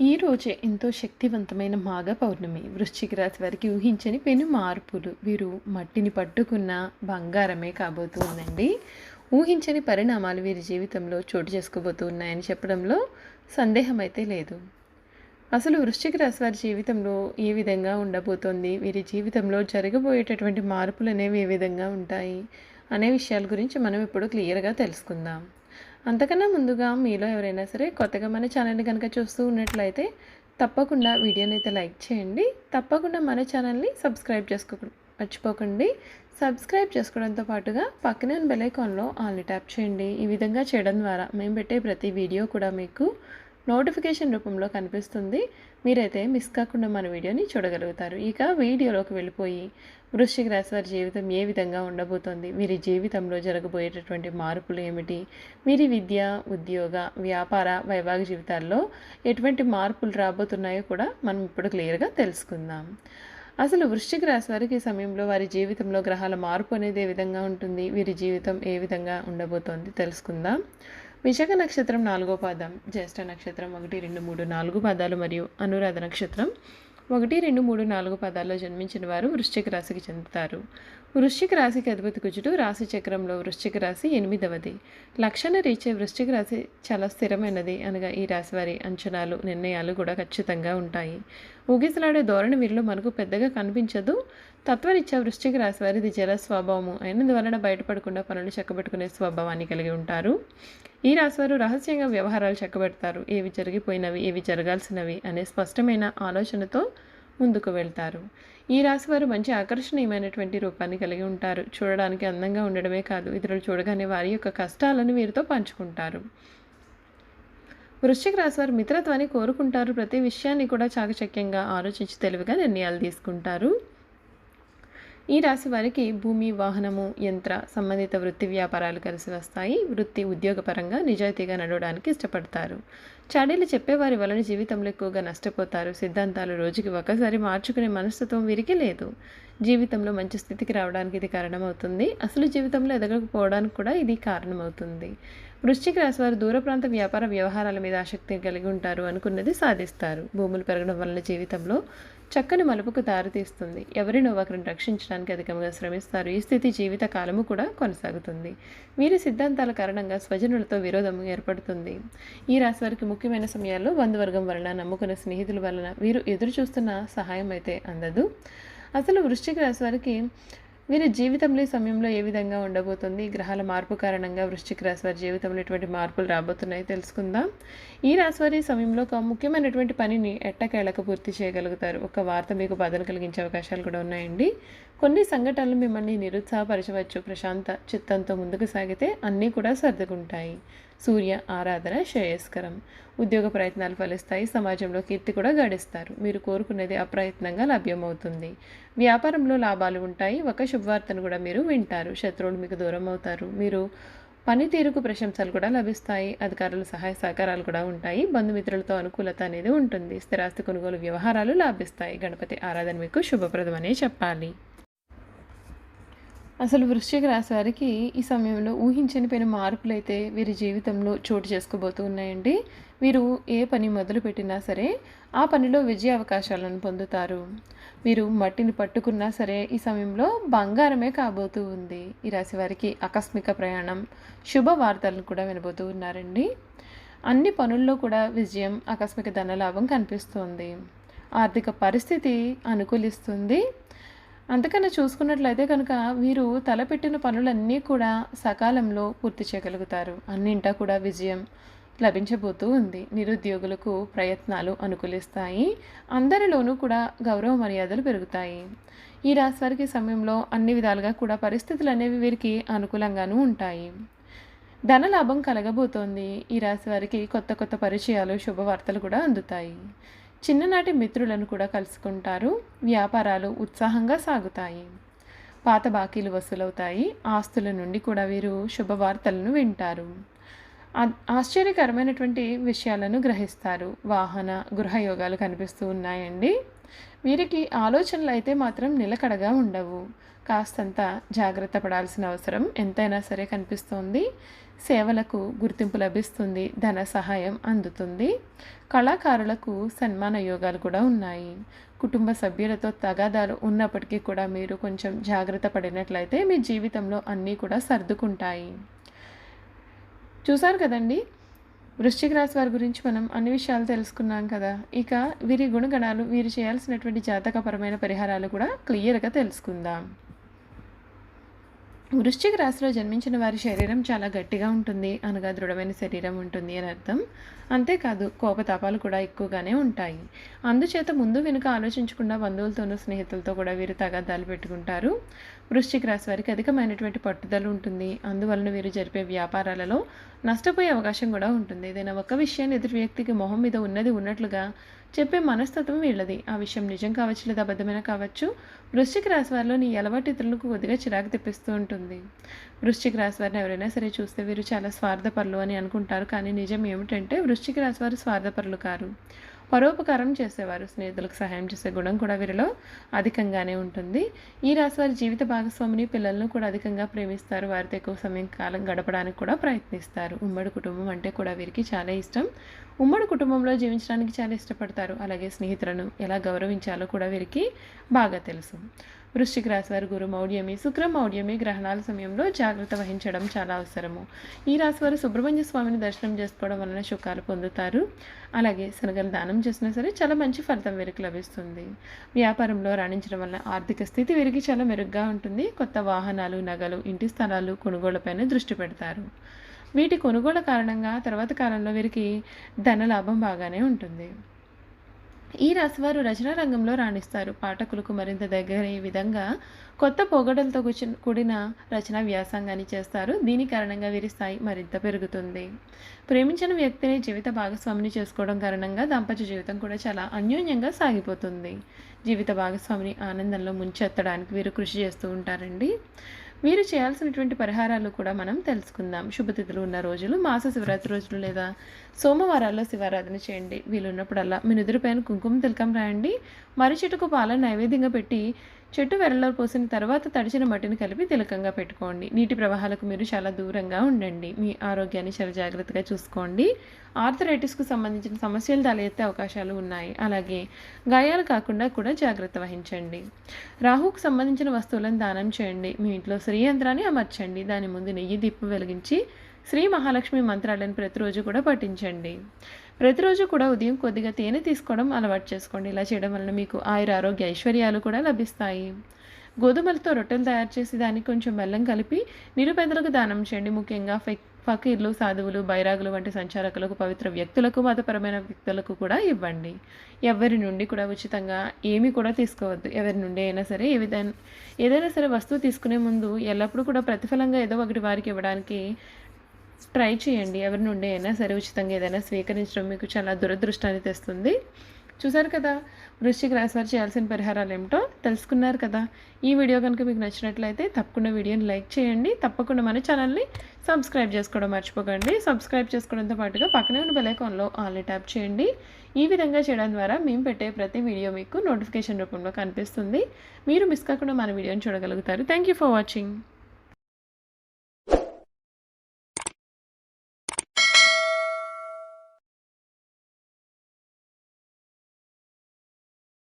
ఈ రోజే ఎంతో శక్తివంతమైన మాఘ పౌర్ణమి వృశ్చిక రాశి వారికి ఊహించని పెను మార్పులు. వీరు మట్టిని పట్టుకున్న బంగారమే కాబోతూ ఉందండి. ఊహించని పరిణామాలు వీరి జీవితంలో చోటు చేసుకోబోతూ ఉన్నాయని చెప్పడంలో సందేహం అయితే లేదు. అసలు వృశ్చిక రాశి వారి జీవితంలో ఏ విధంగా ఉండబోతోంది? వీరి జీవితంలో జరగబోయేటటువంటి మార్పులు అనేవి ఏ విధంగా ఉంటాయి? అనే విషయాల గురించి మనం ఇప్పుడు క్లియర్గా తెలుసుకుందాం. అంతకన్నా ముందుగా మీలో ఎవరైనా సరే కొత్తగా మన ఛానల్ని కనుక చూస్తూ ఉన్నట్లయితే తప్పకుండా వీడియోని అయితే లైక్ చేయండి. తప్పకుండా మన ఛానల్ని సబ్స్క్రైబ్ చేసుకో మర్చిపోకండి. సబ్స్క్రైబ్ చేసుకోవడంతో పాటుగా పక్కనే ఉన్న బెల్ ఆల్ని ట్యాప్ చేయండి. ఈ విధంగా చేయడం ద్వారా మేము పెట్టే ప్రతి వీడియో కూడా మీకు నోటిఫికేషన్ రూపంలో కనిపిస్తుంది. మీరైతే మిస్ కాకుండా మన వీడియోని చూడగలుగుతారు. ఇక వీడియోలోకి వెళ్ళిపోయి వృశ్చిక రాశి వారి జీవితం ఏ విధంగా ఉండబోతోంది? వీరి జీవితంలో జరగబోయేటటువంటి మార్పులు ఏమిటి? వీరి విద్య ఉద్యోగ వ్యాపార వైవాహిక జీవితాల్లో ఎటువంటి మార్పులు రాబోతున్నాయో కూడా మనం ఇప్పుడు క్లియర్గా తెలుసుకుందాం. అసలు వృశ్చిక రాశి వారికి ఈ సమయంలో వారి జీవితంలో గ్రహాల మార్పు అనేది ఏ విధంగా ఉంటుంది? వీరి జీవితం ఏ విధంగా ఉండబోతోంది? తెలుసుకుందాం. విశాఖ నక్షత్రం నాలుగో పాదం జ్యేష్ఠ నక్షత్రం ఒకటి రెండు మూడు నాలుగు పాదాలు మరియు అనురాధ నక్షత్రం ఒకటి రెండు మూడు నాలుగు పదాల్లో జన్మించిన వారు వృశ్చిక రాశికి చెందుతారు. వృశ్చిక రాశికి అధిపతి కుజుడు రాశి చక్రంలో వృశ్చిక రాశి ఎనిమిదవది. లక్షణ రీచే వృశ్చిక రాశి చాలా స్థిరమైనది అనగా ఈ రాశి వారి అంచనాలు నిర్ణయాలు కూడా ఖచ్చితంగా ఉంటాయి. ఊగిసలాడే ధోరణి వీరిలో మనకు పెద్దగా కనిపించదు. తత్వరీత్యా వృశ్చిక రాశి వారిది జల స్వభావము అయినందువలన బయటపడకుండా పనులు చక్కబెట్టుకునే స్వభావాన్ని కలిగి ఉంటారు. ఈ రాశివారు రహస్యంగా వ్యవహారాలు చక్కబెడతారు. ఏవి జరిగిపోయినవి ఏవి జరగాల్సినవి అనే స్పష్టమైన ఆలోచనతో ముందుకు వెళ్తారు. ఈ రాశివారు మంచి ఆకర్షణీయమైనటువంటి రూపాన్ని కలిగి ఉంటారు. చూడడానికి అందంగా ఉండడమే కాదు ఇతరులు చూడగానే వారి యొక్క కష్టాలను వీరితో పంచుకుంటారు. వృశ్చిక రాశి వారు మిత్రత్వాన్ని కోరుకుంటారు. ప్రతి విషయాన్ని కూడా చాకచక్యంగా ఆలోచించి తెలివిగా నిర్ణయాలు తీసుకుంటారు. ఈ రాశి వారికి భూమి వాహనము యంత్ర సంబంధిత వృత్తి వ్యాపారాలు కలిసి వస్తాయి. వృత్తి ఉద్యోగపరంగా నిజాయితీగా నడవడానికి ఇష్టపడతారు. చాడీలు చెప్పేవారి వలన జీవితంలో ఎక్కువగా నష్టపోతారు. సిద్ధాంతాలు రోజుకి ఒకసారి మార్చుకునే మనస్తత్వం వీరికి లేదు. జీవితంలో మంచి స్థితికి రావడానికి ఇది కారణమవుతుంది. అసలు జీవితంలో ఎదగకపోవడానికి కూడా ఇది కారణమవుతుంది. వృశ్చిక రాశి వారు దూర ప్రాంత వ్యాపార వ్యవహారాల మీద ఆసక్తి కలిగి ఉంటారు అనుకున్నది సాధిస్తారు. భూములు పెరగడం వలన జీవితంలో చక్కని మలుపుకు దారితీస్తుంది ఎవరినో ఒకరిని రక్షించడానికి అధికంగా శ్రమిస్తారు. ఈ స్థితి జీవిత కాలము కూడా కొనసాగుతుంది. వీరి సిద్ధాంతాల కారణంగా స్వజనులతో విరోధం ఏర్పడుతుంది. ఈ రాశి వారికి ముఖ్యమైన సమయాల్లో బంధువర్గం వలన నమ్ముకున్న స్నేహితుల వలన వీరు ఎదురు చూస్తున్న సహాయం అయితే అందదు. అసలు వృశ్చిక రాశి వారికి వీరి జీవితంలో ఈ సమయంలో ఏ విధంగా ఉండబోతుంది? గ్రహాల మార్పు కారణంగా వృశ్చిక రాశి వారి జీవితంలో ఎటువంటి మార్పులు రాబోతున్నాయి తెలుసుకుందాం. ఈ రాశి వారి సమయంలో ఒక ముఖ్యమైనటువంటి పనిని ఎట్టకేళక పూర్తి చేయగలుగుతారు. ఒక వార్త మీకు బాధలు కలిగించే అవకాశాలు కూడా ఉన్నాయండి. కొన్ని సంఘటనలు మిమ్మల్ని నిరుత్సాహపరచవచ్చు. ప్రశాంత చిత్తంతో ముందుకు సాగితే అన్నీ కూడా సర్దుకుంటాయి. సూర్య ఆరాధన శ్రేయస్కరం. ఉద్యోగ ప్రయత్నాలు ఫలిస్తాయి సమాజంలో కీర్తి కూడా గడిస్తారు. మీరు కోరుకునేది అప్రయత్నంగా లభ్యమవుతుంది. వ్యాపారంలో లాభాలు ఉంటాయి ఒక శుభవార్తను కూడా మీరు వింటారు. శత్రువులు మీకు దూరం అవుతారు. మీరు పనితీరుకు ప్రశంసలు కూడా లభిస్తాయి. అధికారుల సహాయ సహకారాలు కూడా ఉంటాయి. బంధుమిత్రులతో అనుకూలత అనేది ఉంటుంది. స్థిరాస్తి కొనుగోలు వ్యవహారాలు లాభిస్తాయి. గణపతి ఆరాధన మీకు శుభప్రదమనే చెప్పాలి. అసలు వృశ్చిక రాశి వారికి ఈ సమయంలో ఊహించని పైన మార్పులు అయితే వీరి జీవితంలో చోటు చేసుకోబోతూ ఉన్నాయండి. వీరు ఏ పని మొదలుపెట్టినా సరే ఆ పనిలో విజయ అవకాశాలను పొందుతారు. వీరు మట్టిని పట్టుకున్నా సరే ఈ సమయంలో బంగారమే కాబోతూ ఉంది. ఈ రాశి వారికి ఆకస్మిక ప్రయాణం శుభ వార్తలను కూడా వినబోతూ ఉన్నారండి. అన్ని పనుల్లో కూడా విజయం ఆకస్మిక ధనలాభం కనిపిస్తుంది. ఆర్థిక పరిస్థితి అనుకూలిస్తుంది. అంతకన్నా చూసుకున్నట్లయితే కనుక వీరు తలపెట్టిన పనులన్నీ కూడా సకాలంలో పూర్తి చేయగలుగుతారు. అన్నింటా కూడా విజయం లభించబోతూ ఉంది. నిరుద్యోగులకు ప్రయత్నాలు అనుకూలిస్తాయి. అందరిలోనూ కూడా గౌరవ మర్యాదలు పెరుగుతాయి. ఈ రాశి వారికి సమయంలో అన్ని విధాలుగా కూడా పరిస్థితులు అనేవి వీరికి అనుకూలంగానూ ఉంటాయి. ధనలాభం కలగబోతోంది. ఈ రాశి వారికి కొత్త కొత్త పరిచయాలు శుభవార్తలు కూడా అందుతాయి. చిన్ననాటి మిత్రులను కూడా కలుసుకుంటారు. వ్యాపారాలు ఉత్సాహంగా సాగుతాయి. పాత బాకీలు వసూలవుతాయి. ఆస్తుల నుండి కూడా వీరు శుభవార్తలను వింటారు. ఆశ్చర్యకరమైనటువంటి విషయాలను గ్రహిస్తారు. వాహన గృహయోగాలు కనిపిస్తూ ఉన్నాయండి. వీరికి ఆలోచనలు అయితే మాత్రం నిలకడగా ఉండవు. కాస్తంత జాగ్రత్త పడాల్సిన అవసరం ఎంతైనా సరే కనిపిస్తోంది. సేవలకు గుర్తింపు లభిస్తుంది ధన సహాయం అందుతుంది. కళాకారులకు సన్మాన యోగాలు కూడా ఉన్నాయి. కుటుంబ సభ్యులతో తగాదాలు ఉన్నప్పటికీ కూడా మీరు కొంచెం జాగ్రత్త పడినట్లయితే మీ జీవితంలో అన్నీ కూడా సర్దుకుంటాయి. చూసారు కదండి? వృశ్చిక రాశి వారి గురించి మనం అన్ని విషయాలు తెలుసుకున్నాం కదా. ఇక వీరి గుణగణాలు వీరు చేయాల్సినటువంటి జాతకపరమైన పరిహారాలు కూడా క్లియర్గా తెలుసుకుందాం. వృశ్చిక రాశిలో జన్మించిన వారి శరీరం చాలా గట్టిగా ఉంటుంది అనగా దృఢమైన శరీరం ఉంటుంది అని అర్థం. అంతేకాదు కోపతాపాలు కూడా ఎక్కువగానే ఉంటాయి. అందుచేత ముందు వెనుక ఆలోచించకుండా బంధువులతోనూ స్నేహితులతో కూడా వీరు తగాదాలు పెట్టుకుంటారు. వృశ్చిక రాశి వారికి అధికమైనటువంటి పట్టుదల ఉంటుంది. అందువలన వీరు జరిపే వ్యాపారాలలో నష్టపోయే అవకాశం కూడా ఉంటుంది. ఏదైనా ఒక విషయాన్ని ఎదుటి వ్యక్తికి మొహం మీద ఉన్నది ఉన్నట్లుగా చెప్పే మనస్తత్వం వీళ్ళది. ఆ విషయం నిజం కావచ్చు లేదా అబద్ధమైన కావచ్చు వృశ్చిక రాశి వారిలో నీ అలవాటు ఇతరులకు కొద్దిగా చిరాకు తెప్పిస్తూ ఉంటుంది. వృశ్చిక రాశి వారిని ఎవరైనా సరే చూస్తే వీరు చాలా స్వార్థపరులు అని అనుకుంటారు. కానీ నిజం ఏమిటంటే వృశ్చిక రాశి వారు స్వార్థపరులు కారు. పరోపకారం చేసేవారు. స్నేహితులకు సహాయం చేసే గుణం కూడా వీరిలో అధికంగానే ఉంటుంది. ఈ రాశి వారి జీవిత భాగస్వామిని పిల్లలను కూడా అధికంగా ప్రేమిస్తారు. వారితో ఎక్కువ సమయం కాలం గడపడానికి కూడా ప్రయత్నిస్తారు. ఉమ్మడి కుటుంబం అంటే కూడా వీరికి చాలా ఇష్టం. ఉమ్మడి కుటుంబంలో జీవించడానికి చాలా ఇష్టపడతారు. అలాగే స్నేహితులను ఎలా గౌరవించాలో కూడా వీరికి బాగా తెలుసు. వృశ్చిక రాశి వారు గురు మౌఢ్యమి శుక్ర మౌఢ్యమి గ్రహణాల సమయంలో జాగ్రత్త వహించడం చాలా అవసరము. ఈ రాశి వారు సుబ్రహ్మణ్య స్వామిని దర్శనం చేసుకోవడం వలన సుఖాలు పొందుతారు. అలాగే శనగలు దానం చేసినా సరే చాలా మంచి ఫలితం వీరికి లభిస్తుంది. వ్యాపారంలో రాణించడం వలన ఆర్థిక స్థితి వీరికి చాలా మెరుగ్గా ఉంటుంది. కొత్త వాహనాలు నగలు ఇంటి స్థలాలు కొనుగోళ్ళపైన దృష్టి పెడతారు. వీటి కొనుగోళ్ళ కారణంగా తర్వాత కాలంలో వీరికి ధన లాభం బాగానే ఉంటుంది. ఈ రాశివారు రచనా రంగంలో రాణిస్తారు. పాఠకులకు మరింత దగ్గరయ్యే విధంగా కొత్త పొగడలతో కూడిన రచనా వ్యాసంగాన్ని చేస్తారు. దీని కారణంగా వీరి స్థాయి మరింత పెరుగుతుంది. ప్రేమించిన వ్యక్తిని జీవిత భాగస్వామిని చేసుకోవడం కారణంగా దాంపత్య జీవితం కూడా చాలా అన్యోన్యంగా సాగిపోతుంది. జీవిత భాగస్వామిని ఆనందంలో ముంచెత్తడానికి వీరు కృషి చేస్తూ ఉంటారండి. మీరు చేయాల్సినటువంటి పరిహారాలు కూడా మనం తెలుసుకుందాం. శుభతిథులు ఉన్న రోజులు మాస శివరాత్రి రోజులు లేదా సోమవారాల్లో శివారాధన చేయండి. వీలున్నప్పుడల్లా మీ నుదురుపైన కుంకుమ తిలకం రాయండి. మరి చెట్టుకు పాలను నైవేద్యంగా పెట్టి చెట్టు వెరలో పోసిన తర్వాత తడిచిన మట్టిని కలిపి తిలకంగా పెట్టుకోండి. నీటి ప్రవాహాలకు మీరు చాలా దూరంగా ఉండండి. మీ ఆరోగ్యాన్ని చాలా జాగ్రత్తగా చూసుకోండి. ఆర్థరైటిస్కు సంబంధించిన సమస్యలు తలెత్తే అవకాశాలు ఉన్నాయి. అలాగే గాయాలు కాకుండా కూడా జాగ్రత్త వహించండి. రాహుకు సంబంధించిన వస్తువులను దానం చేయండి. మీ ఇంట్లో శ్రీ యంత్రాన్ని అమర్చండి. దాని ముందు నెయ్యి దిప్పు వెలిగించి శ్రీ మహాలక్ష్మి మంత్రాలను ప్రతిరోజు కూడా పఠించండి. ప్రతిరోజు కూడా ఉదయం కొద్దిగా తేనె తీసుకోవడం అలవాటు చేసుకోండి. ఇలా చేయడం వలన మీకు ఆయుర ఆరోగ్య ఐశ్వర్యాలు కూడా లభిస్తాయి. గోధుమలతో రొట్టెలు తయారు చేసి దానికి కొంచెం బెల్లం కలిపి నిరుపేదలకు దానం చేయండి. ముఖ్యంగా ఫకీర్లు సాధువులు బైరాగులు వంటి సంచారకులకు పవిత్ర వ్యక్తులకు మతపరమైన వ్యక్తులకు కూడా ఇవ్వండి. ఎవరి నుండి కూడా ఉచితంగా ఏమీ కూడా తీసుకోవద్దు. ఎవరి నుండి అయినా సరే ఏ విధంగా ఏదైనా సరే వస్తువు తీసుకునే ముందు ఎల్లప్పుడూ కూడా ప్రతిఫలంగా ఏదో ఒకటి వారికి ఇవ్వడానికి ట్రై చేయండి. ఎవరి నుండి అయినా సరే ఉచితంగా ఏదైనా స్వీకరించడం మీకు చాలా దురదృష్టాన్ని తెస్తుంది. చూసారు కదా వృశ్చిక రాశి వారు చేయాల్సిన పరిహారాలు ఏమిటో తెలుసుకున్నారు కదా. ఈ వీడియో కనుక మీకు నచ్చినట్లయితే తప్పకుండా వీడియోని లైక్ చేయండి. తప్పకుండా మన ఛానల్ని సబ్స్క్రైబ్ చేసుకోవడం మర్చిపోకండి. సబ్స్క్రైబ్ చేసుకోవడంతో పాటుగా పక్కనే ఉన్న బెలైకాన్లో ఆన్లీ ట్యాప్ చేయండి. ఈ విధంగా చేయడం ద్వారా మేము పెట్టే ప్రతి వీడియో మీకు నోటిఫికేషన్ రూపంలో కనిపిస్తుంది. మీరు మిస్ కాకుండా మన వీడియోని చూడగలుగుతారు. Thank you for watching.